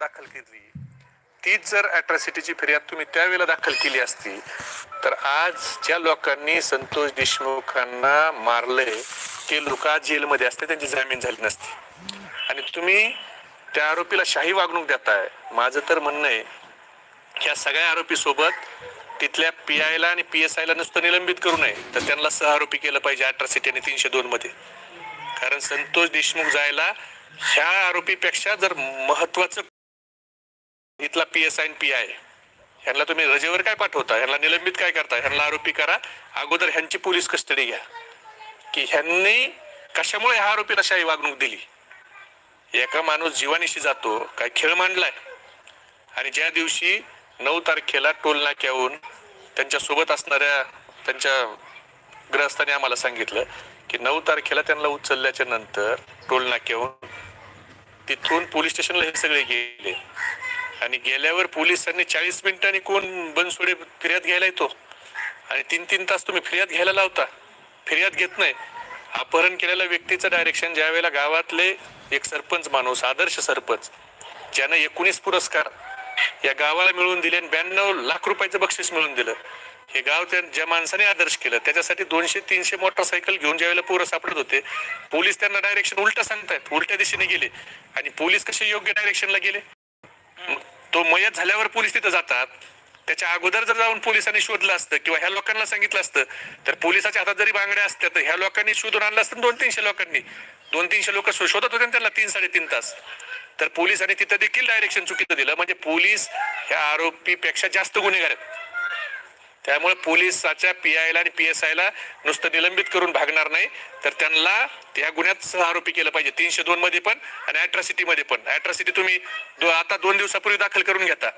दाखल केली. तीच जर अॅट्रॉसिटीची फिर्याद तुम्ही त्यावेळेला दाखल केली असती तर आज ज्या लोकांनी संतोष देशमुखांना मारले ते लोक आज जेलमध्ये असते त्यांची जामीन झाली नसती. आणि तुम्ही त्या आरोपीला शाही वागणूक देताय. माझं तर म्हणणं आहे ह्या सगळ्या आरोपी सोबत तिथल्या पी आयला आणि पी एस आयला नुसतं निलंबित करू नये. तर त्यांना सह आरोपी केलं पाहिजे अठरासिटी आणि तीनशे दोन मध्ये. कारण संतोष देशमुख जायला ह्या आरोपीपेक्षा जर महत्वाचं इथला P S I P I ह्यांना तुम्ही रजेवर काय पाठवता? ह्यांना निलंबित काय करता? ह्यांना आरोपी करा. अगोदर ह्यांची पोलीस कस्टडी घ्या. की ह्यांनी कशामुळे ह्या आरोपीला शाही वागणूक दिली? एका माणूस जीवानीशी जातो काय खेळ मांडलाय? आणि ज्या दिवशी नऊ तारखेला टोल नाक्याहून त्यांच्यासोबत असणाऱ्या त्यांच्या ग्रहस्थाने आम्हाला सांगितलं की नऊ तारखेला त्यांना उचलल्याच्या नंतर टोल नाक्याहून तिथून पोलीस स्टेशनला हे सगळे गेले. आणि गेल्यावर पोलिसांनी चाळीस मिनिटांनी कोण बनसोडे फिर्याद घ्यायला येतो? आणि तीन तीन तास तुम्ही फिर्याद घ्यायला लावता. फिर्याद घेत नाही. अपहरण केलेल्या व्यक्तीचं डायरेक्शन ज्या वेळेला गावातले एक सरपंच माणूस आदर्श सरपंच ज्यानं एकोणीस पुरस्कार या गावाला मिळवून दिले आणि ब्याण्णव लाख रुपयाचं बक्षीस मिळवून दिलं. हे गाव त्या ज्या माणसाने आदर्श केलं त्याच्यासाठी दोनशे तीनशे मोटरसायकल घेऊन ज्या वेळेला पोरं सापडत होते पोलीस त्यांना डायरेक्शन उलट सांगतायत उलट्या दिशेने गेले. आणि पोलीस कसे योग्य डायरेक्शनला गेले? तो मयत झाल्यावर पोलीस तिथं जातात. त्याच्या अगोदर जर जाऊन पोलिसांनी शोधलं असतं किंवा ह्या लोकांना सांगितलं असतं तर पोलिसाच्या हातात जरी बांगड्या असत्या तर ह्या लोकांनी शोधून आणलं असतं दोन तीनशे लोकांनी. दोन तीनशे लोक शोधत होते त्यांना तीन साडेतीन तास. तर पोलिसांनी तिथं देखील डायरेक्शन चुकीचं दिलं. म्हणजे पोलीस ह्या आरोपीपेक्षा जास्त गुन्हेगार आहेत. त्यामुळे पोलिसाच्या पी आयला आणि पी एस आयला नुसतं निलंबित करून भागणार नाही. तर त्यांना त्या गुन्ह्यात सह आरोपी केलं पाहिजे. तीनशे दोन मध्ये पण आणि अॅट्रॉसिटी मध्ये पण. अॅट्रॉसिटी तुम्ही दो, आता दोन दिवसापूर्वी दाखल करून घेता.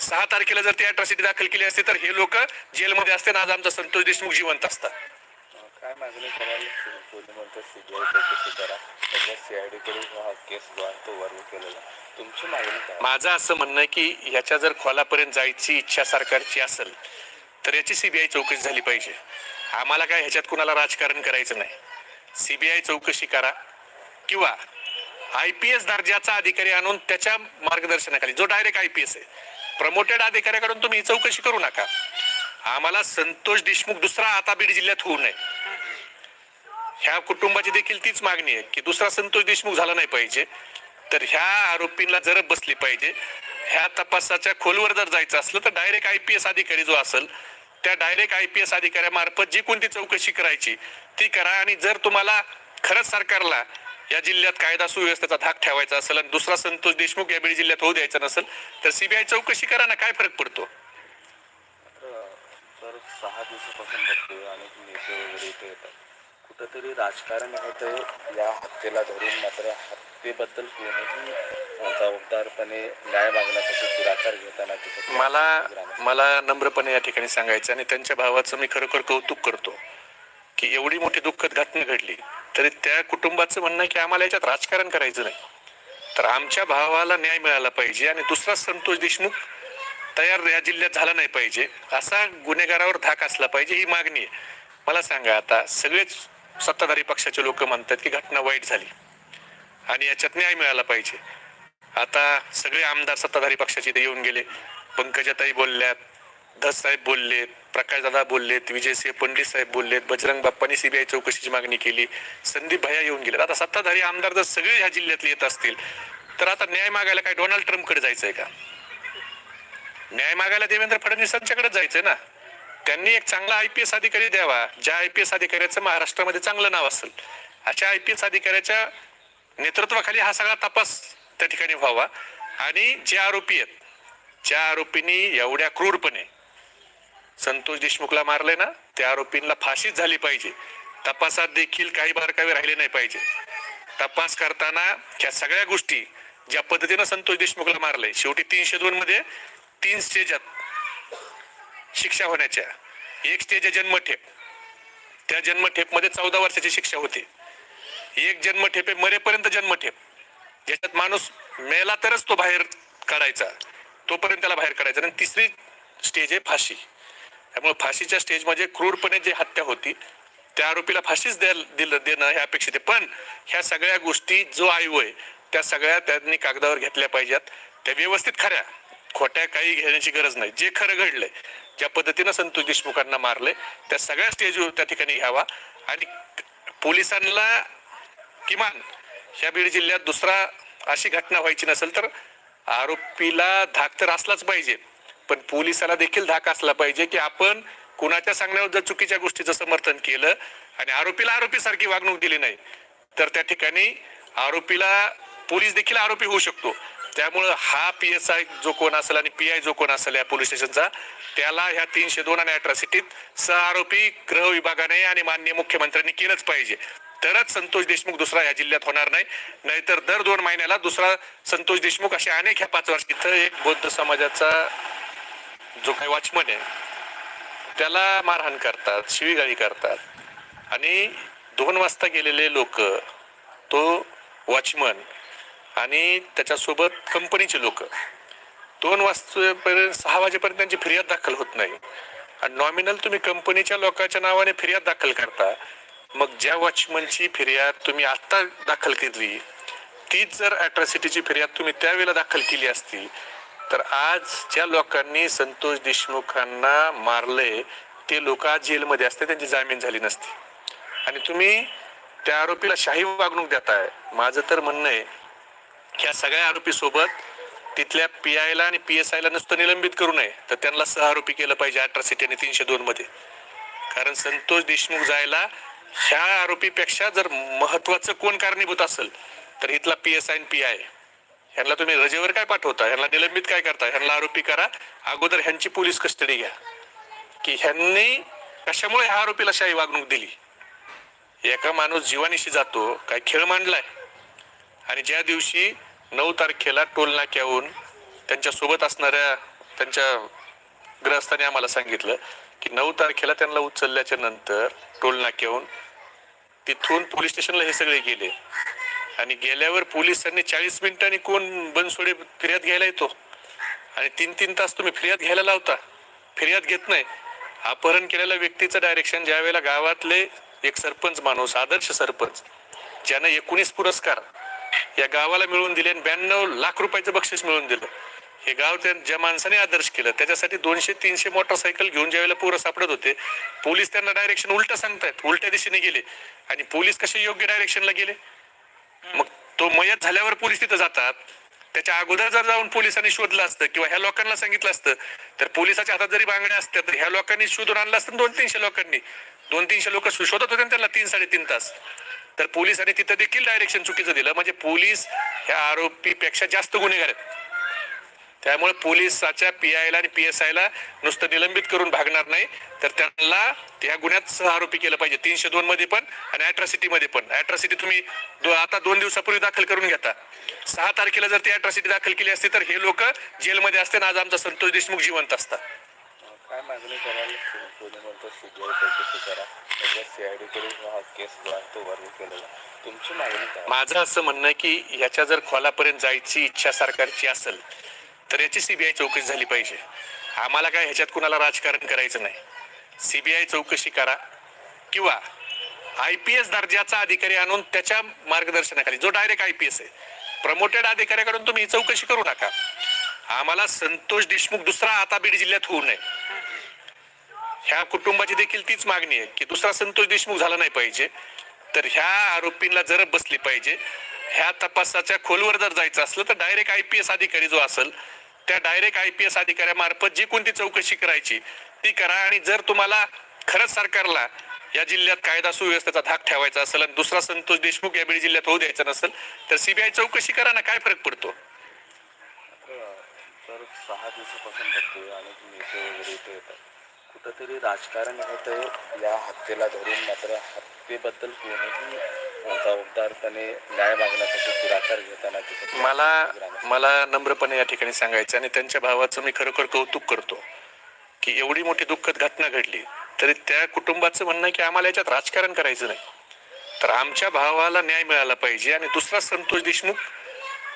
सहा तारखेला जर ती अॅट्रॉसिटी दाखल केली असती तर हे लोक जेलमध्ये असते आणि आज आमचा संतोष देशमुख जिवंत असतात. काय मागणी करायला कोणी म्हणतं सीबीआय चौकशी करा त्याच्या सीआयडी कडे हा केस जो आहे तो वर्ग केलेला तुमची मागणी माझं असं म्हणणं आहे की ह्याच्या जर खोलापर्यंत जायची इच्छा सरकारची असेल तर याची सीबीआय चौकशी झाली पाहिजे. आम्हाला काय ह्याच्यात कुणाला राजकारण करायचं नाही. सीबीआय चौकशी करा. किंवा आय पी एस दर्जाचा अधिकारी आणून त्याच्या मार्गदर्शनाखाली जो डायरेक्ट आय पी एस आहे प्रमोटेड अधिकाऱ्याकडून तुम्ही ही चौकशी करू नका. आम्हाला संतोष देशमुख दुसरा आता बीड जिल्ह्यात होऊ नये. ह्या कुटुंबाची देखील तीच मागणी आहे की दुसरा संतोष देशमुख झाला नाही पाहिजे. तर ह्या आरोपींना जर बसली पाहिजे ह्या तपासाच्या खोलवर जर जायचं असलं तर डायरेक्ट आय पी एस अधिकारी जो असेल त्या डायरेक्ट आय पी एस अधिकाऱ्यामार्फत जी कोणती चौकशी करायची ती करा आणि जर तुम्हाला खरंच सरकारला या जिल्ह्यात कायदा सुव्यवस्थेचा धाक ठेवायचा असेल आणि दुसरा संतोष देशमुख या बीड जिल्ह्यात होऊ द्यायचा नसेल तर सीबीआय चौकशी करा ना काय फरक पडतो? तर सहा दिवसापासून बघतोय अनेक नेते वगैरे इथे येतात. कुठंतरी राजकारण होतंय या हत्येला धरून मात्र हत्येबद्दल कोणीही जबाबदारपणे न्याय मागण्यासाठी पुढाकार घेताना. मला मला नम्रपणे या ठिकाणी सांगायचं आणि त्यांच्या भावाचं मी खरोखर कौतुक करतो की एवढी मोठी दुःखद घटना घडली तरी त्या कुटुंबाचं म्हणणं की आम्हाला याच्यात राजकारण करायचं नाही. तर आमच्या भावाला न्याय मिळाला पाहिजे आणि दुसरा संतोष देशमुख तयार या जिल्ह्यात झाला नाही पाहिजे असा गुन्हेगारावर धाक असला पाहिजे ही मागणी आहे. मला सांगा आता सगळेच सत्ताधारी पक्षाचे लोक म्हणतात की घटना वाईट झाली आणि याच्यात न्याय मिळाला पाहिजे. आता सगळे आमदार सत्ताधारी पक्षाचे इथे येऊन गेले. पंकजाताई बोलल्यात धस साहेब बोललेत प्रकाशदादा बोललेत विजयसिंह पंडित साहेब बोललेत बजरंग बाप्पांनी सीबीआय चौकशीची मागणी केली संदीप भैया येऊन गेले आता सत्ताधारी आमदार जर सगळे ह्या जिल्ह्यातले येत असतील तर आता न्याय मागायला काय डोनाल्ड ट्रम्पकडे आहे का? न्याय मागायला देवेंद्र फडणवीसांच्याकडे जायचंय ना? त्यांनी एक चांगला आय पी एस अधिकारी द्यावा ज्या आय पी एस अधिकाऱ्याचं महाराष्ट्रामध्ये चांगलं नाव असेल. अशा आय पी एस अधिकाऱ्याच्या नेतृत्वाखाली हा सगळा तपास त्या ठिकाणी व्हावा. आणि जे आरोपी आहेत ज्या आरोपींनी एवढ्या क्रूरपणे संतोष देशमुखला मारले ना त्या आरोपींना फाशीच झाली पाहिजे. तपासात देखील काही बारकावे राहिले नाही पाहिजे. तपास करताना ह्या सगळ्या गोष्टी ज्या पद्धतीनं संतोष देशमुखला मारले शेवटी तीनशे दोन मध्ये तीन स्टेजात शिक्षा होण्याच्या. एक स्टेज आहे जन्मठेप. त्या जन्मठेपमध्ये चौदा वर्षाची शिक्षा होती. एक जन्मठेप आहे मरेपर्यंत जन्मठेप. ज्याच्यात माणूस मेला तरच तो बाहेर काढायचा. तोपर्यंत त्याला बाहेर काढायचा आणि तिसरी स्टेज आहे फाशी. त्यामुळे फाशीच्या स्टेजमध्ये क्रूरपणे जी हत्या होती त्या आरोपीला फाशीच द्यायला दिलं देणं हे अपेक्षित आहे. पण ह्या सगळ्या गोष्टी जो आयु आहे त्या सगळ्या त्यांनी कागदावर घेतल्या पाहिजेत. त्या व्यवस्थित खऱ्या. खोट्या काही घेण्याची गरज नाही. जे खरं घडलंय ज्या पद्धतीनं संतोष देशमुखांना मारले त्या सगळ्या स्टेजवर त्या ठिकाणी घ्यावा. आणि पोलिसांना किमान ह्या बीड जिल्ह्यात दुसरा अशी घटना व्हायची नसेल तर आरोपीला धाक तर असलाच पाहिजे. पण पोलिसाला देखील धाक असला पाहिजे की आपण कुणाच्या सांगण्यावर जर चुकीच्या गोष्टीचं समर्थन केलं आणि आरोपीला आरोपीसारखी वागणूक दिली नाही तर त्या ठिकाणी आरोपीला पोलीस देखील आरोपी होऊ शकतो. त्यामुळं हा पी एस आय जो कोण असेल आणि पी आय जो कोण असेल या पोलीस स्टेशनचा त्याला ह्या तीनशे दोन आणि अट्रॉसिटीत सह आरोपी गृह विभागाने आणि माननीय मुख्यमंत्र्यांनी केलंच पाहिजे. तरच संतोष देशमुख दुसरा या जिल्ह्यात होणार नाही. नाहीतर दर दोन महिन्याला दुसरा संतोष देशमुख असे अनेक ह्या पाच वर्ष इथं एक बौद्ध समाजाचा जो काही वॉचमन आहे त्याला मारहाण करतात शिवीगाळी करतात. आणि दोन वाजता गेलेले लोक तो वॉचमन आणि त्याच्यासोबत कंपनीचे लोक दोन वाजतापर्यंत सहा वाजेपर्यंत त्यांची फिर्याद दाखल होत नाही. आणि नॉमिनल तुम्ही कंपनीच्या लोकांच्या नावाने फिर्याद दाखल करता मग ज्या वॉचमनची फिर्याद तुम्ही आत्ता दाखल केली तीच जर अॅट्रॉसिटीची फिर्याद तुम्ही त्यावेळेला दाखल केली असती तर आज ज्या लोकांनी संतोष देशमुखांना मारले ते लोक आज जेलमध्ये असते त्यांची जामीन झाली नसती. आणि तुम्ही त्या आरोपीला शाही वागणूक देताय. माझं तर म्हणणं आहे ह्या सगळ्या आरोपी सोबत तिथल्या पी आयला आणि पी एस आयला नुसतं निलंबित करू नये तर त्यांना सह आरोपी केलं पाहिजे अठरासिटी आणि तीनशे दोन मध्ये. कारण संतोष देशमुख जायला ह्या आरोपीपेक्षा जर महत्वाचं कोण कारणीभूत असेल तर इथला P S I and P I ह्यांना तुम्ही रजेवर काय पाठवता? ह्यांना निलंबित काय करता? ह्यांना आरोपी करा. अगोदर ह्यांची पोलीस कस्टडी घ्या. की ह्यांनी कशामुळे ह्या आरोपीला शाही वागणूक दिली? एका माणूस जीवानिशी जातो काय खेळ मांडलाय. आणि ज्या दिवशी नऊ तारखेला टोल नाक्याहून त्यांच्यासोबत असणाऱ्या त्यांच्या ग्रहस्थाने आम्हाला सांगितलं की नऊ तारखेला त्यांना उचलल्याच्या नंतर टोल नाक्याहून तिथून पोलीस स्टेशनला हे सगळे गेले. आणि गेल्यावर पोलिसांनी चाळीस मिनिटांनी कोण बनसोडे फिर्याद घ्यायला येतो? आणि तीन तीन तास तुम्ही फिर्याद घ्यायला लावता. फिर्याद घेत नाही. अपहरण केलेल्या व्यक्तीचं डायरेक्शन ज्या वेळेला गावातले एक सरपंच माणूस आदर्श सरपंच ज्यानं एकोणीस पुरस्कार या गावाला मिळवून दिले आणि ब्याण्णव लाख रुपयाचं बक्षीस मिळवून दिलं. हे गाव त्या ज्या माणसाने आदर्श केलं त्याच्यासाठी दोनशे तीनशे मोटरसायकल घेऊन ज्या वेळेला पोरं सापडत होते पोलीस त्यांना डायरेक्शन उलट सांगतायत उलट्या दिशेने गेले. आणि पोलीस कसे योग्य डायरेक्शनला गेले? मग तो मयत झाल्यावर पोलीस तिथं जातात. त्याच्या अगोदर जर जाऊन पोलिसांनी शोधलं असतं किंवा ह्या लोकांना सांगितलं असतं तर पोलिसाच्या हातात जरी बांगड्या असत्या तर ह्या लोकांनी शोधून आणलं असतं दोन तीनशे लोकांनी. दोन तीनशे लोक शोधत होते त्यांना तीन साडेतीन तास. तर पोलिसांनी तिथं देखील डायरेक्शन चुकीचं दिलं. म्हणजे पोलीस ह्या आरोपीपेक्षा जास्त गुन्हेगार आहेत. त्यामुळे पोलिसाच्या पी आयला आणि पी एस आयला नुसतं निलंबित करून भागणार नाही. तर त्यांना त्या गुन्ह्यात सह आरोपी केलं पाहिजे. तीनशे दोन मध्ये पण आणि अट्रॉसिटी मध्ये पण. अट्रॉसिटी तुम्ही दो- आता दोन दिवसापूर्वी दाखल करून घेता. सहा तारखेला जर ती अट्रॉसिटी दाखल केली असती तर हे लोक जेलमध्ये असते आणि आज आमचा संतोष देशमुख जिवंत असता काय मागणी कराल कोणी म्हणतो सीबीआय चौकशी करा त्याच्या सीआयडी कडे केस जो आहे तो वर्ग केलेला. तुमची मागणी काय? माझं असं म्हणणं की ह्याच्या जर खोलापर्यंत जायची इच्छा सरकारची असेल तर याची सीबीआय चौकशी झाली पाहिजे. आम्हाला काय ह्याच्यात कुणाला राजकारण करायचं नाही. सीबीआय चौकशी करा किंवा आय पी एस दर्जाचा अधिकारी आणून त्याच्या मार्गदर्शनाखाली जो डायरेक्ट आय पी एस आहे प्रमोटेड अधिकाऱ्याकडून तुम्ही चौकशी करू नका. आम्हाला संतोष देशमुख दुसरा आता बीड जिल्ह्यात होऊ नये. ह्या कुटुंबाची देखील तीच मागणी आहे की दुसरा संतोष देशमुख झाला नाही पाहिजे. तर ह्या आरोपींना जर बसली पाहिजे ह्या तपासाच्या खोलवर जर जायचं असलं तर डायरेक्ट आय पी एस अधिकारी जो असेल त्या डायरेक्ट आय पी एस अधिकाऱ्यामार्फत जी कोणती चौकशी करायची ती करा आणि जर तुम्हाला खरंच सरकारला या जिल्ह्यात कायदा सुव्यवस्थेचा धाक ठेवायचा असेल आणि दुसरा संतोष देशमुख या बीड जिल्ह्यात होऊ द्यायचा नसेल तर सीबीआय चौकशी करा ना काय फरक पडतो तर सहा दिवसापासून बघतोय अनेक नेते वगैरे इथे येतात कुठंतरी राजकारण होत आहे या हत्येला धरून मात्र हत्येबद्दल कोणीही जबाबदारपणे न्याय मागण्यासाठी पुढाकार घेताना. मला. मला नम्रपणे या ठिकाणी सांगायचं आणि त्यांच्या भावाचं मी खरोखर कौतुक करतो की एवढी मोठी दुःखद घटना घडली तरी त्या कुटुंबाचं म्हणणं आहे की आम्हाला याच्यात राजकारण करायचं नाही. तर आमच्या भावाला न्याय मिळाला पाहिजे आणि दुसरा संतोष देशमुख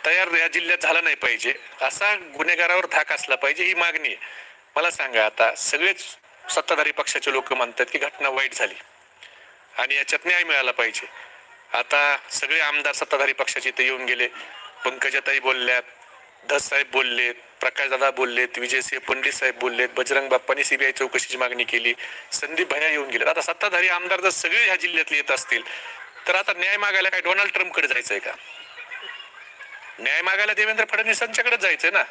तयार या जिल्ह्यात झाला नाही पाहिजे असा गुन्हेगारावर धाक असला पाहिजे ही मागणी आहे. मला सांगा आता सगळेच सत्ताधारी पक्षाचे लोक म्हणतात की घटना वाईट झाली आणि याच्यात न्याय मिळाला पाहिजे. आता सगळे आमदार सत्ताधारी पक्षाचे इथे येऊन गेले पंकजाताई बोलल्यात धस साहेब बोललेत प्रकाशदादा बोललेत विजयसिंह पंडित साहेब बोललेत बजरंग बाप्पांनी सीबीआय चौकशीची मागणी केली संदीप भया येऊन गेले आता सत्ताधारी आमदार जर सगळे ह्या जिल्ह्यातले येत असतील तर आता न्याय मागायला काय डोनाल्ड ट्रम्पकडे जायचंय का? न्याय मागायला देवेंद्र फडणवीसांच्याकडे जायचंय ना?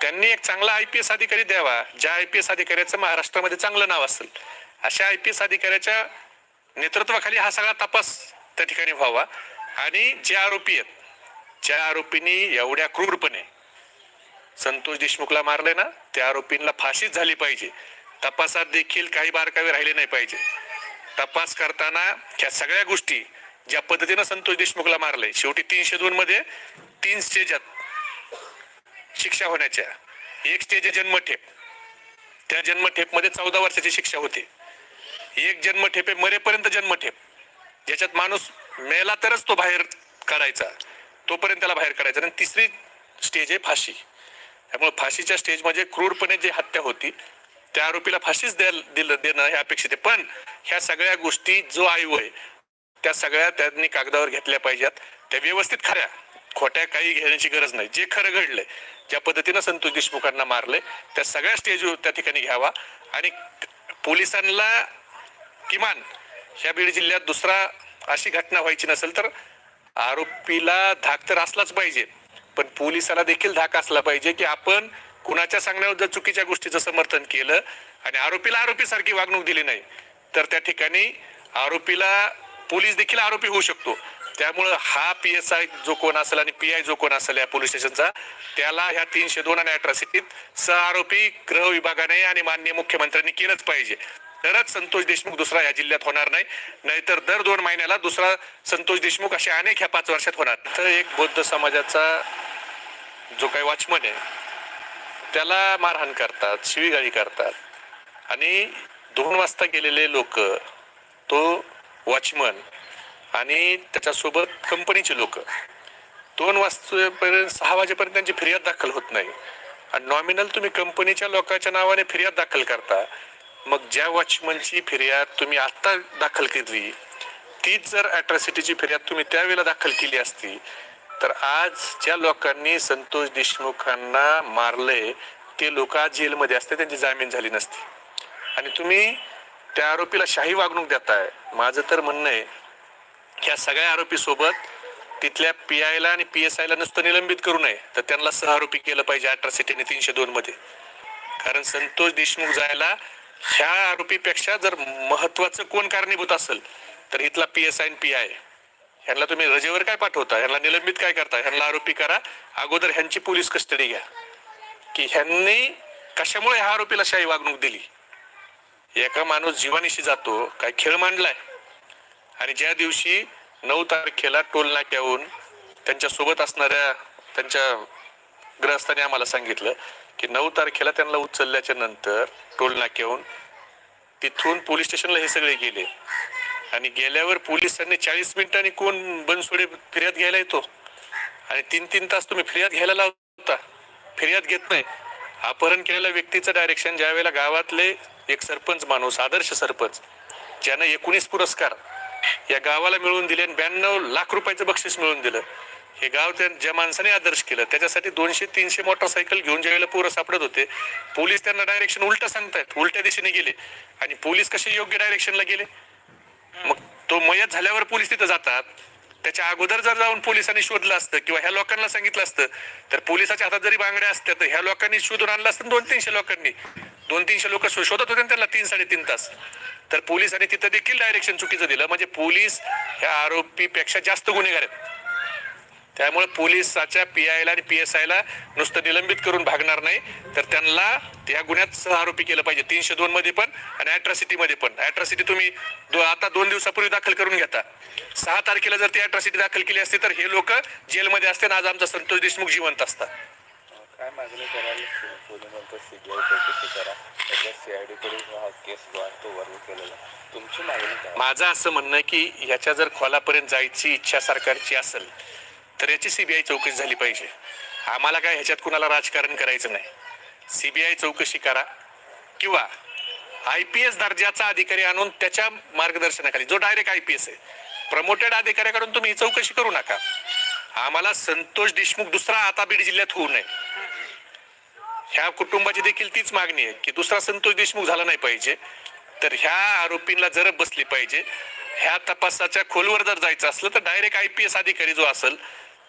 त्यांनी एक चांगला आय पी एस अधिकारी द्यावा ज्या आय पी एस अधिकाऱ्याचं महाराष्ट्रामध्ये चांगलं नाव असेल. अशा आय पी एस अधिकाऱ्याच्या नेतृत्वाखाली हा सगळा तपास त्या ठिकाणी व्हावा. आणि जे आरोपी आहेत ज्या आरोपींनी एवढ्या क्रूरपणे संतोष देशमुखला मारले ना त्या आरोपींना फाशीच झाली पाहिजे. तपासात देखील काही बारकावे राहिले नाही पाहिजे. तपास करताना ह्या सगळ्या गोष्टी ज्या पद्धतीनं संतोष देशमुखला मारले शेवटी तीनशे दोन मध्ये तीन स्टेजात शिक्षा होण्याच्या. एक स्टेज जन्मठेप. त्या जन्मठेपमध्ये चौदा वर्षाची शिक्षा होते. एक जन्मठेप मरेपर्यंत जन्मठेप. ज्याच्यात माणूस मेला तरच तो बाहेर काढायचा. तोपर्यंत त्याला बाहेर काढायचं आणि तिसरी स्टेज आहे फाशी. त्यामुळे फाशीच्या स्टेजमध्ये क्रूरपणे जी हत्या होती त्या आरोपीला फाशीच द्यायला दिलं देणं हे अपेक्षित आहे. पण ह्या सगळ्या गोष्टी जो आयु आहे त्या सगळ्या त्यांनी कागदावर घेतल्या पाहिजेत. त्या व्यवस्थित खऱ्या. खोट्या काही घेण्याची गरज नाही. जे खरं घडलंय ज्या पद्धतीनं संतोष देशमुखांना मारले त्या सगळ्या स्टेज त्या ठिकाणी घ्यावा. आणि पोलिसांना किमान ह्या बीड जिल्ह्यात दुसरा अशी घटना व्हायची नसेल तर आरोपीला धाक तर असलाच पाहिजे पण पोलिसाला देखील धाक असला पाहिजे की आपण कुणाच्या सांगण्यावर जर चुकीच्या गोष्टीचं समर्थन केलं आणि आरोपीला आरोपीसारखी वागणूक दिली नाही तर त्या ठिकाणी आरोपीला पोलीस देखील आरोपी होऊ शकतो. त्यामुळं हा पी एस आय जो कोण असेल आणि पी आय जो कोण असेल या पोलीस स्टेशनचा त्याला ह्या तीनशे दोन आणि अट्रॉसिटीत सह आरोपी गृह विभागाने आणि माननीय मुख्यमंत्र्यांनी केलंच पाहिजे. तरच संतोष देशमुख दुसरा या जिल्ह्यात होणार नाही. नाहीतर दर दोन महिन्याला दुसरा संतोष देशमुख असे अनेक ह्या पाच वर्षात होणार. तर एक बौद्ध समाजाचा जो काही वॉचमन आहे त्याला मारहाण करतात शिवीगाळी करतात. आणि दोन वाजता गेलेले लोक तो वॉचमन आणि त्याच्यासोबत कंपनीचे लोक दोन वाजतापर्यंत सहा वाजेपर्यंत त्यांची फिर्याद दाखल होत नाही. आणि नॉमिनल तुम्ही कंपनीच्या लोकांच्या नावाने फिर्याद दाखल करता. मग ज्या वॉचमनची फिर्याद तुम्ही आत्ता दाखल केली तीच जर अट्रॉसिटीची फिर्याद तुम्ही त्यावेळेला दाखल केली असती तर आज ज्या लोकांनी संतोष देशमुखांना मारले ते लोक आज जेलमध्ये असते त्यांची जामीन झाली नसती. आणि तुम्ही त्या आरोपीला शाही वागणूक देताय. माझं तर म्हणणं आहे ह्या सगळ्या आरोपीसोबत तिथल्या पी आयला आणि पी एस आयला नुसतं निलंबित करू नये तर त्यांना सहआरोपी केलं पाहिजे अट्रॉसिटीने तीनशे दोनमध्ये कारण संतोष देशमुख जायला ह्या आरोपीपेक्षा जर महत्वाचं कोण कारणीभूत असेल तर इथला P S I P I ह्यांना तुम्ही रजेवर काय पाठवता? ह्यांना निलंबित काय करता? ह्यांना आरोपी करा. अगोदर ह्यांची पोलीस कस्टडी घ्या. की ह्यांनी कशामुळे ह्या आरोपीला शाही वागणूक दिली? एका माणूस जीवानिशी जातो काय खेळ मांडलाय. आणि ज्या दिवशी नऊ तारखेला टोल नाक्याहून त्यांच्यासोबत असणाऱ्या त्यांच्या ग्रहस्थाने आम्हाला सांगितलं की नऊ तारखेला त्यांना उचलल्याच्या नंतर टोल नाक्याहून तिथून पोलीस स्टेशनला हे सगळे गेले. आणि गेल्यावर पोलिसांनी चाळीस मिनिटांनी कोण बनसोडे फिर्याद घ्यायला येतो? आणि तीन तीन तास तुम्ही फिर्याद घ्यायला लावता. फिर्याद घेत नाही. अपहरण केलेल्या व्यक्तीचं डायरेक्शन ज्या वेळेला गावातले एक सरपंच माणूस आदर्श सरपंच ज्यानं एकोणीस पुरस्कार या गावाला मिळवून दिले आणि ब्याण्णव लाख रुपयाचं बक्षीस मिळवून दिलं. हे गाव त्या ज्या माणसाने आदर्श केलं त्याच्यासाठी दोनशे तीनशे मोटरसायकल घेऊन ज्या वेळेला पोरं सापडत होते पोलीस त्यांना डायरेक्शन उलट सांगतायत उलट्या दिशेने गेले. आणि पोलीस कसे योग्य डायरेक्शनला गेले? मग तो मयत झाल्यावर पोलीस तिथं जातात. त्याच्या अगोदर जर जाऊन पोलिसांनी शोधलं असतं किंवा ह्या लोकांना सांगितलं असतं तर पोलिसाच्या हातात जरी बांगड्या असत्या तर ह्या लोकांनी शोधून आणलं असतं दोन तीनशे लोकांनी. दोन तीनशे लोक शोधत होते त्यांना तीन साडेतीन तास. तर पोलिसांनी तिथं देखील डायरेक्शन चुकीचं दिलं. म्हणजे पोलीस ह्या आरोपीपेक्षा जास्त गुन्हेगार आहेत. त्यामुळे पोलिसाच्या पी आयला आणि पी एस आयला नुसतं निलंबित करून भागणार नाही. तर त्यांना त्या गुन्ह्यात सह आरोपी केलं पाहिजे. तीनशे दोन मध्ये पण आणि अट्रॉसिटी मध्ये पण. अट्रॉसिटी तुम्ही दो- आता दोन दिवसापूर्वी दाखल करून घेता. सहा तारखेला जर ती अट्रॉसिटी दाखल केली असती तर हे लोक जेलमध्ये असते आणि आज आमचा संतोष देशमुख जिवंत असतात. काय मागणी सीबीआय चौकशी करा? हा माझं असं म्हणणं की ह्याच्या जर खोलापर्यंत जायची इच्छा सरकारची असेल तर याची सीबीआय चौकशी झाली पाहिजे. आम्हाला काय ह्याच्यात कुणाला राजकारण करायचं नाही. सीबीआय चौकशी करा किंवा आय पी एस दर्जाचा अधिकारी आणून त्याच्या मार्गदर्शनाखाली जो डायरेक्ट आय पी एस आहे प्रमोटेड अधिकाऱ्याकडून तुम्ही चौकशी करू नका. आम्हाला संतोष देशमुख दुसरा आता बीड जिल्ह्यात होऊ नये. ह्या कुटुंबाची देखील तीच मागणी आहे की दुसरा संतोष देशमुख झाला नाही पाहिजे. तर ह्या आरोपींना जरब बसली पाहिजे ह्या तपासाच्या खोलवर जर जायचं असलं तर डायरेक्ट आय पी एस अधिकारी जो असेल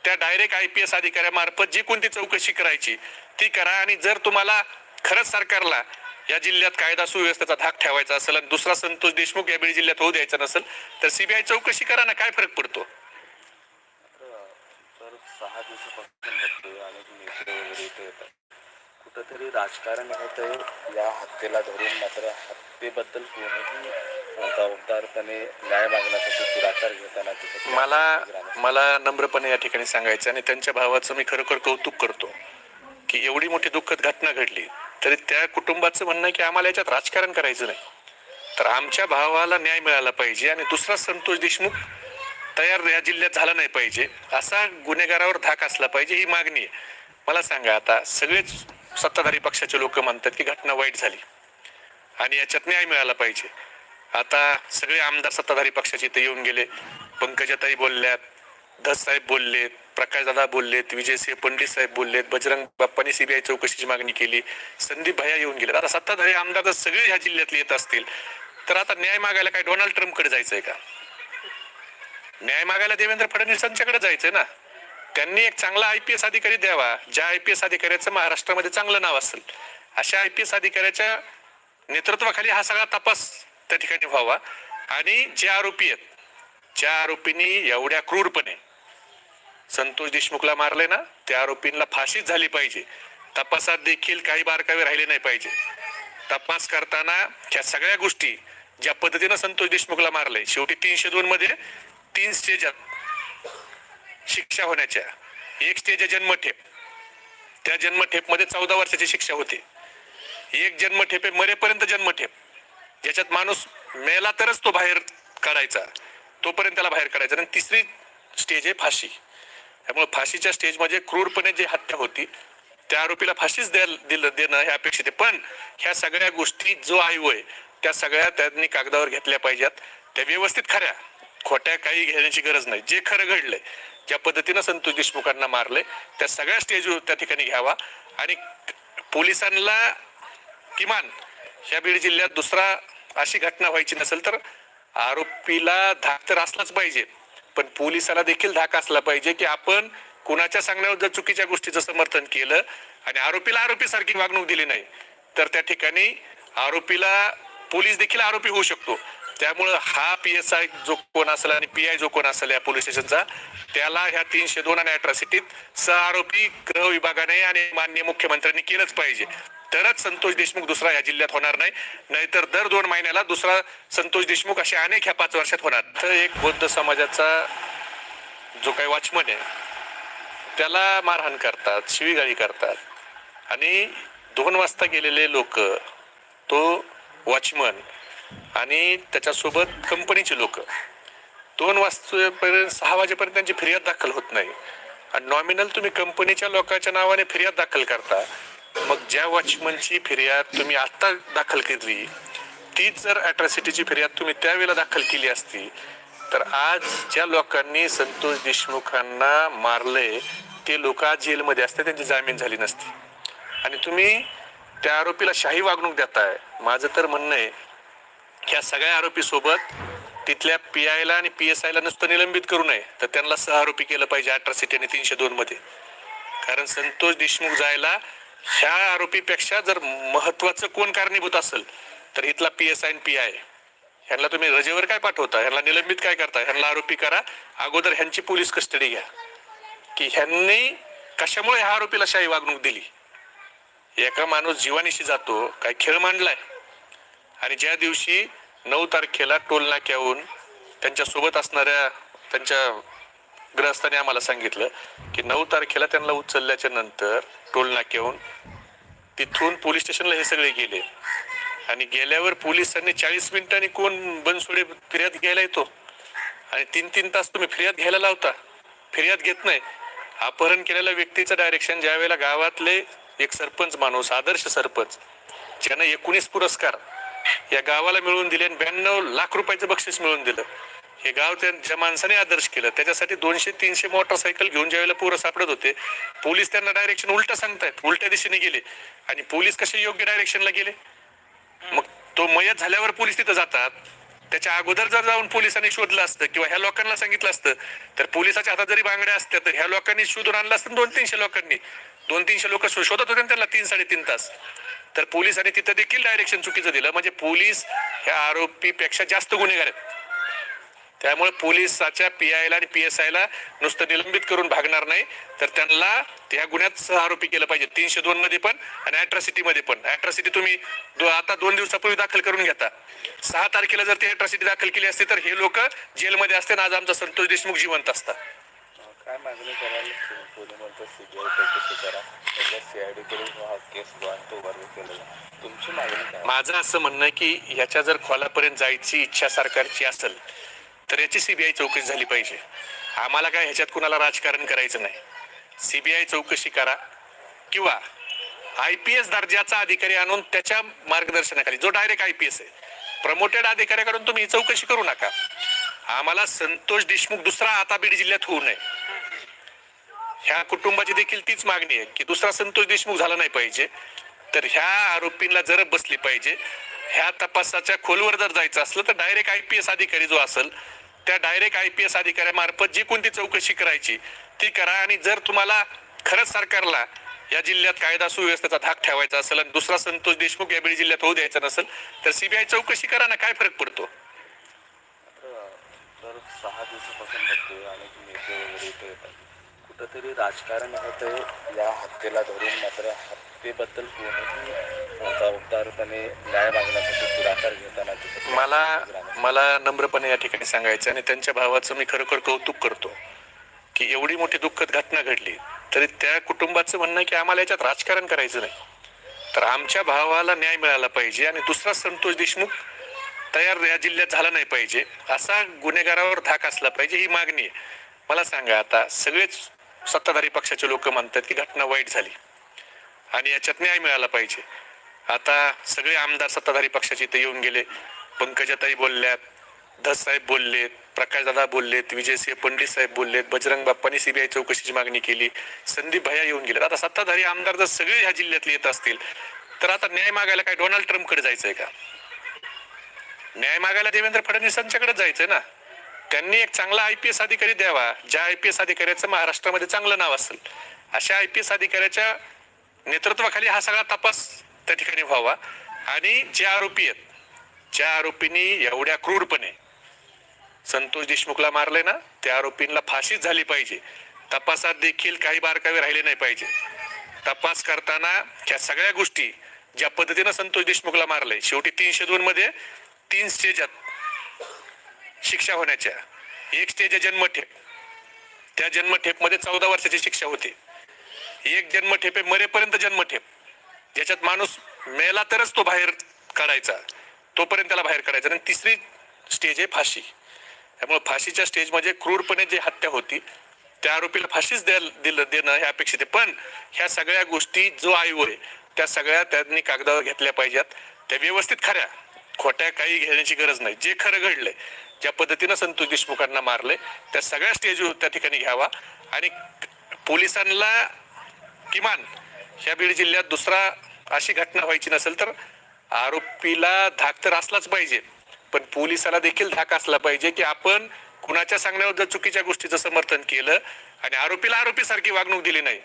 त्या डायरेक्ट आय पी एस अधिकाऱ्यामार्फत जी कोणती चौकशी करायची ती करा आणि जर तुम्हाला खरंच सरकारला या जिल्ह्यात कायदा सुव्यवस्थेचा धाक ठेवायचा असेल आणि दुसरा संतोष देशमुख या बीड जिल्ह्यात होऊ द्यायचा नसेल तर सीबीआय चौकशी करा ना काय फरक पडतो? तर सहा दिवसापासून कुठंतरी राजकारण होतंय या हत्येला धरून मात्र हत्येबद्दल कोणीही जबाबदारपणे न्याय मागण्यासाठी पुढाकार घेताना. मला. मला नम्रपणे या ठिकाणी सांगायचं आणि त्यांच्या भावाचं मी खरोखर कौतुक करतो की एवढी मोठी दुःखद घटना घडली तरी त्या कुटुंबाचं म्हणणं की आम्हाला याच्यात राजकारण करायचं नाही तर आमच्या भावाला न्याय मिळाला पाहिजे आणि दुसरा संतोष देशमुख तयार या जिल्ह्यात झाला नाही पाहिजे असा गुन्हेगारावर धाक असला पाहिजे ही मागणी आहे मला सांगा आता सगळेच सत्ताधारी पक्षाचे लोक म्हणतात की घटना वाईट झाली आणि याच्यात न्याय मिळाला पाहिजे आता सगळे आमदार सत्ताधारी पक्षाचे इथे येऊन गेले. पंकजाताई बोलल्यात धस साहेब बोललेत प्रकाशदादा बोललेत विजयसिंह पंडित साहेब बोललेत बजरंग बाप्पानी सीबीआय चौकशीची मागणी केली. संदीप भैया येऊन गेले आता सत्ताधारी आमदार तर सगळे ह्या जिल्ह्यातले येत असतील. तर आता न्याय मागायला काय डोनाल्ड ट्रम्पकडे जायचंय का? न्याय मागायला देवेंद्र फडणवीसांच्याकडे जायचंय ना? त्यांनी एक चांगला आय पी एस अधिकारी द्यावा. ज्या आय पी एस अधिकाऱ्याचं महाराष्ट्रामध्ये चांगलं नाव असेल. अशा आय पी एस अधिकाऱ्याच्या नेतृत्वाखाली हा सगळा तपास त्या ठिकाणी व्हावा. आणि जे आरोपी आहेत ज्या आरोपींनी एवढ्या क्रूरपणे संतोष देशमुखला मारले ना त्या आरोपींना फाशीच झाली पाहिजे. तपासात देखील काही बारकावे राहिले नाही पाहिजे. तपास करताना ह्या सगळ्या गोष्टी ज्या पद्धतीनं संतोष देशमुखला मारले शेवटी तीनशे दोन मध्ये तीन स्टेजात शिक्षा होण्याच्या. एक स्टेज आहे जन्मठेप. त्या जन्मठेपमध्ये चौदा वर्षाची शिक्षा होते. एक जन्मठेप आहे मरेपर्यंत जन्मठेप. ज्याच्यात माणूस मेला तरच तो बाहेर काढायचा. तोपर्यंत त्याला बाहेर काढायचा. आणि तिसरी स्टेज आहे फाशी. त्यामुळे फाशीच्या स्टेजमध्ये क्रूरपणे जी हत्या होती त्या आरोपीला फाशीच द्यायला दिलं देणं हे अपेक्षित आहे. पण ह्या सगळ्या गोष्टी जो आयु आहे त्या सगळ्या त्यांनी कागदावर घेतल्या पाहिजेत. त्या व्यवस्थित खऱ्या. खोट्या काही घेण्याची गरज नाही. जे खरं घडलंय ज्या पद्धतीनं संतोष देशमुखांना मारले त्या सगळ्या स्टेजवर त्या ठिकाणी घ्यावा. आणि पोलिसांना किमान ह्या बीड जिल्ह्यात दुसरा अशी घटना व्हायची नसेल तर आरोपीला धाक तर असलाच पाहिजे. पण पोलिसाला देखील धाक असला पाहिजे की आपण कुणाच्या सांगण्यावर जर चुकीच्या गोष्टीचं समर्थन केलं आणि आरोपीला आरोपी सारखी वागणूक दिली नाही तर त्या ठिकाणी आरोपीला पोलीस देखील आरोपी होऊ शकतो. त्यामुळं हा पी एस आय जो कोण असेल आणि पी आय जो कोण असेल या पोलीस स्टेशनचा त्याला ह्या तीनशे दोन आणि अट्रॉसिटीत सह आरोपी गृह विभागाने आणि माननीय मुख्यमंत्र्यांनी केलंच पाहिजे. तरच संतोष देशमुख दुसरा या जिल्ह्यात होणार नाही. नाहीतर दर दोन महिन्याला दुसरा संतोष देशमुख असे अनेक ह्या पाच वर्षात होणार. तर एक बौद्ध समाजाचा जो काही वॉचमन आहे त्याला मारहाण करतात शिवीगाळी करतात. आणि दोन वाजता गेलेले लोक तो वॉचमन आणि त्याच्यासोबत कंपनीचे लोक दोन वाजतापर्यंत सहा वाजेपर्यंत त्यांची फिर्याद दाखल होत नाही. आणि नॉमिनल तुम्ही कंपनीच्या लोकांच्या नावाने फिर्याद दाखल करता. मग ज्या वॉचमनची फिर्याद तुम्ही आत्ता दाखल केली तीच जर अट्रॉसिटीची फिर्याद तुम्ही त्यावेळेला दाखल केली असती तर आज ज्या लोकांनी संतोष देशमुखांना मारले ते लोक आज जेलमध्ये असते त्यांची जामीन झाली नसती. आणि तुम्ही त्या आरोपीला शाही वागणूक देताय. माझं तर म्हणणं आहे ह्या सगळ्या आरोपी सोबत तिथल्या पी आयला आणि पी एस आयला नुसतं निलंबित करू नये तर त्यांना सह आरोपी केलं पाहिजे अठरासिटी आणि तीनशे दोन मध्ये. कारण संतोष देशमुख जायला ह्या आरोपीपेक्षा जर महत्वाचं कोण कारणीभूत असेल तर इथला P S I P I ह्यांना तुम्ही रजेवर काय पाठवता? ह्यांना निलंबित काय करता? ह्यांना आरोपी करा. अगोदर ह्यांची पोलीस कस्टडी घ्या. की ह्यांनी कशामुळे ह्या आरोपीला शाही वागणूक दिली? एका माणूस जीवानीशी जातो काय खेळ मांडलाय. आणि ज्या दिवशी नऊ तारखेला टोल नाक्याहून त्यांच्यासोबत असणाऱ्या त्यांच्या ग्रहस्थाने आम्हाला सांगितलं की नऊ तारखेला त्यांना उचलल्याच्या नंतर टोल नाक्याहून तिथून पोलीस स्टेशनला हे सगळे गेले. आणि गेल्यावर पोलिसांनी चाळीस मिनिटांनी कोण बनसोडे फिर्याद घ्यायला येतो? आणि तीन तीन तास तुम्ही फिर्याद घ्यायला लावता. फिर्याद घेत नाही. अपहरण केलेल्या व्यक्तीचं डायरेक्शन ज्या वेळेला गावातले एक सरपंच माणूस आदर्श सरपंच ज्यानं एकोणीस पुरस्कार या गावाला मिळवून दिले आणि ब्याण्णव लाख रुपयाचं बक्षीस मिळवून दिलं. हे गाव त्यांच्या माणसाने आदर्श केलं त्याच्यासाठी दोनशे तीनशे मोटरसायकल घेऊन ज्यावेळेला पोरं सापडत होते पोलीस त्यांना डायरेक्शन उलट सांगतायत उलट्या दिशेने गेले. आणि पोलीस कसे योग्य डायरेक्शनला गेले? मग तो मयत झाल्यावर पोलीस तिथं जातात. त्याच्या अगोदर जर जाऊन पोलिसांनी शोधलं असतं किंवा ह्या लोकांना सांगितलं असतं तर पोलिसाच्या हातात जरी बांगड्या असत्या तर ह्या लोकांनी शोधून आणलं असतं दोन तीनशे लोकांनी. दोन तीनशे लोक शो- शोधत होते त्यांना तीन साडेतीन तास. तर पोलिसांनी तिथं देखील डायरेक्शन चुकीचं दिलं. म्हणजे पोलीस ह्या आरोपीपेक्षा जास्त गुन्हेगार आहेत. त्यामुळे पोलिसाच्या पी आयला आणि पी एस आयला नुसतं निलंबित करून भागणार नाही. तर त्यांना त्या गुन्ह्यात सह आरोपी केलं पाहिजे तीनशे दोन मध्ये पण आणि अॅट्रॉसिटी मध्ये पण. अॅट्रॉसिटी तुम्ही दो- आता दोन दिवसापूर्वी दाखल करून घेता. सहा तारखेला जर ती अॅट्रॉसिटी दाखल केली असती तर हे लोक जेलमध्ये असते आज आमचा संतोष देशमुख जिवंत असता अं, काय मागणी कराल? कोणी म्हणतं सीबीआय चौकशी करा. त्याच्या सीआयडी कडून हा केस तो वर्ग केलेला तुमची मागणी काय? माझं असं म्हणणं आहे की ह्याच्या जर खोलापर्यंत जायची इच्छा सरकारची असेल तर याची सीबीआय चौकशी झाली पाहिजे. आम्हाला काय ह्याच्यात कुणाला राजकारण करायचं नाही. सीबीआय चौकशी करा किंवा आय पी एस दर्जाचा अधिकारी आणून त्याच्या मार्गदर्शनाखाली जो डायरेक्ट आय पी एस आहे प्रमोटेड अधिकाऱ्याकडून तुम्ही चौकशी करू नका. आम्हाला संतोष देशमुख दुसरा आता बीड जिल्ह्यात होऊ नये. ह्या कुटुंबाची देखील तीच मागणी आहे की दुसरा संतोष देशमुख झाला नाही पाहिजे. तर ह्या आरोपींना जर बसली पाहिजे ह्या तपासाच्या खोलवर जर जायचं असलं तर डायरेक्ट आय पी एस अधिकारी जो असेल त्या डायरेक्ट आय पी एस अधिकाऱ्यामार्फत जी कोणती चौकशी करायची ती करा आणि जर तुम्हाला खरंच सरकारला या जिल्ह्यात कायदा सुव्यवस्थेचा धाक ठेवायचा असेल आणि दुसरा संतोष देशमुख यावेळी जिल्ह्यात होऊ द्यायचा नसेल तर सीबीआय चौकशी करा ना काय फरक पडतो? तर सहा दिवसापासून बघतोय अनेक नेते वगैरे इथे येतात. कुठंतरी राजकारण होतंय या हत्येला धरून मात्र हत्येबद्दल कोणीही जबाबदारपणे न्याय मागण्यासाठी पुढाकार घेताना. मला मला नम्रपणे या ठिकाणी सांगायचं आणि त्यांच्या भावाचं मी खरोखर कौतुक करतो की एवढी मोठी दुःखद घटना घडली तरी त्या कुटुंबाचं म्हणणं आहे की आम्हाला याच्यात राजकारण करायचं नाही. तर आमच्या भावाला न्याय मिळाला पाहिजे आणि दुसरा संतोष देशमुख तयार या जिल्ह्यात झाला नाही पाहिजे असा गुन्हेगारावर धाक असला पाहिजे ही मागणी आहे. मला सांगा आता सगळेच सत्ताधारी पक्षाचे लोक म्हणतात की घटना वाईट झाली. आणि याच्यात न्याय मिळाला पाहिजे. आता सगळे आमदार सत्ताधारी पक्षाचे इथे येऊन गेले. पंकजाताई बोलल्यात धस साहेब बोललेत प्रकाशदादा बोललेत विजयसिंह पंडित साहेब बोललेत बजरंग बाप्पांनी सीबीआय चौकशीची मागणी केली. संदीप भैया येऊन गेले आता सत्ताधारी आमदार जर सगळे ह्या जिल्ह्यातले येत असतील तर आता न्याय मागायला काय डोनाल्ड ट्रम्पकडे आहे का? न्याय मागायला देवेंद्र फडणवीसांच्याकडे जायचंय ना? त्यांनी एक चांगला आय पी एस अधिकारी द्यावा. ज्या आय पी एस अधिकाऱ्याचं महाराष्ट्रामध्ये चांगलं नाव असेल. अशा आय पी एस अधिकाऱ्याच्या नेतृत्वाखाली हा सगळा तपास त्या ठिकाणी व्हावा. आणि जे आरोपी आहेत ज्या आरोपींनी एवढ्या क्रूरपणे संतोष देशमुखला मारले ना त्या आरोपींना फाशीच झाली पाहिजे. तपासात देखील काही बारकावे राहिले नाही पाहिजे. तपास करताना ह्या सगळ्या गोष्टी ज्या पद्धतीनं संतोष देशमुखला मारले शेवटी तीनशे दोन मध्ये तीन स्टेजात शिक्षा होण्याच्या. एक स्टेज आहे जन्मठेप. त्या जन्मठेपमध्ये चौदा वर्षाची शिक्षा होते. एक जन्मठेप आहे मरेपर्यंत जन्मठेप. ज्याच्यात माणूस मेला तरच तो बाहेर काढायचा तोपर्यंत त्याला बाहेर काढायचा. आणि तिसरी स्टेज आहे फाशी. त्यामुळे फाशीच्या स्टेजमध्ये क्रूरपणे जी हत्या होती त्या आरोपीला फाशीच द्या दिलं देणं हे अपेक्षित आहे. पण ह्या सगळ्या गोष्टी जो आयोग आहे त्या सगळ्या त्यांनी कागदावर घेतल्या पाहिजेत. त्या व्यवस्थित खऱ्या. खोट्या काही घेण्याची गरज नाही. जे खरं घडलंय ज्या पद्धतीनं संतोष देशमुखांना मारले त्या सगळ्या स्टेज त्या ठिकाणी घ्यावा. आणि पोलिसांना किमान ह्या बीड जिल्ह्यात दुसरा अशी घटना व्हायची नसेल तर आरोपीला धाक तर असलाच पाहिजे. पण पोलिसाला देखील धाक असला पाहिजे की आपण कुणाच्या सांगण्यावर जर चुकीच्या गोष्टीचं समर्थन केलं आणि आरोपीला आरोपीसारखी वागणूक दिली नाही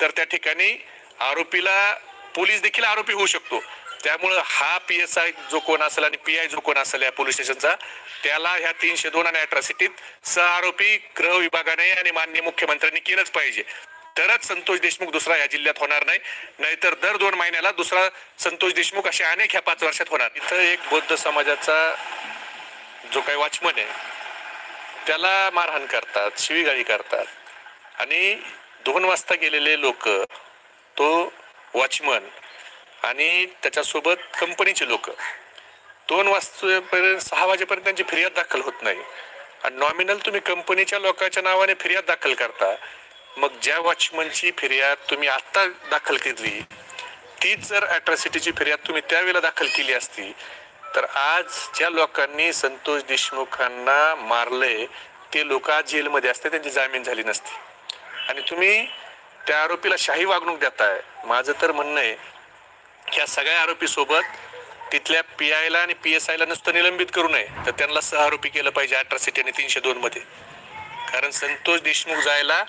तर त्या ठिकाणी आरोपीला पोलीस देखील आरोपी होऊ शकतो. त्यामुळं हा पी एस आय जो कोण असेल आणि पी आय जो कोण असेल या पोलीस स्टेशनचा त्याला ह्या तीनशे दोन आणि अट्रॉसिटीत सह आरोपी गृह विभागाने आणि माननीय मुख्यमंत्र्यांनी केलंच पाहिजे. तरच संतोष देशमुख दुसरा या जिल्ह्यात होणार नाही. नाहीतर दर दोन महिन्याला दुसरा संतोष देशमुख असे अनेक ह्या पाच वर्षात होणार. इथं एक बौद्ध समाजाचा जो काही वॉचमन आहे त्याला मारहाण करतात शिवीगाळी करतात. आणि दोन वाजता गेलेले लोक तो वॉचमन आणि त्याच्यासोबत कंपनीचे लोक दोन वाजतापर्यंत सहा वाजेपर्यंत त्यांची फिर्याद दाखल होत नाही. आणि नॉमिनल तुम्ही कंपनीच्या लोकांच्या नावाने फिर्याद दाखल करता मग ज्या वॉचमनची फिर्याद तुम्ही आत्ता दाखल केली तीच जर अॅट्रॉसिटीची फिर्याद तुम्ही त्यावेळेला दाखल केली असती तर आज ज्या लोकांनी संतोष देशमुखांना मारले ते लोक आज जेलमध्ये असते त्यांची जामीन झाली नसती. आणि तुम्ही त्या आरोपीला शाही वागणूक देताय. माझं तर म्हणणं आहे ह्या सगळ्या आरोपी सोबत तिथल्या पी आयला आणि पी एस आयला नुसतं निलंबित करू नये तर त्यांना सह आरोपी केलं पाहिजे अठरासिटी आणि तीनशे दोन मध्ये कारण संतोष देशमुख जायला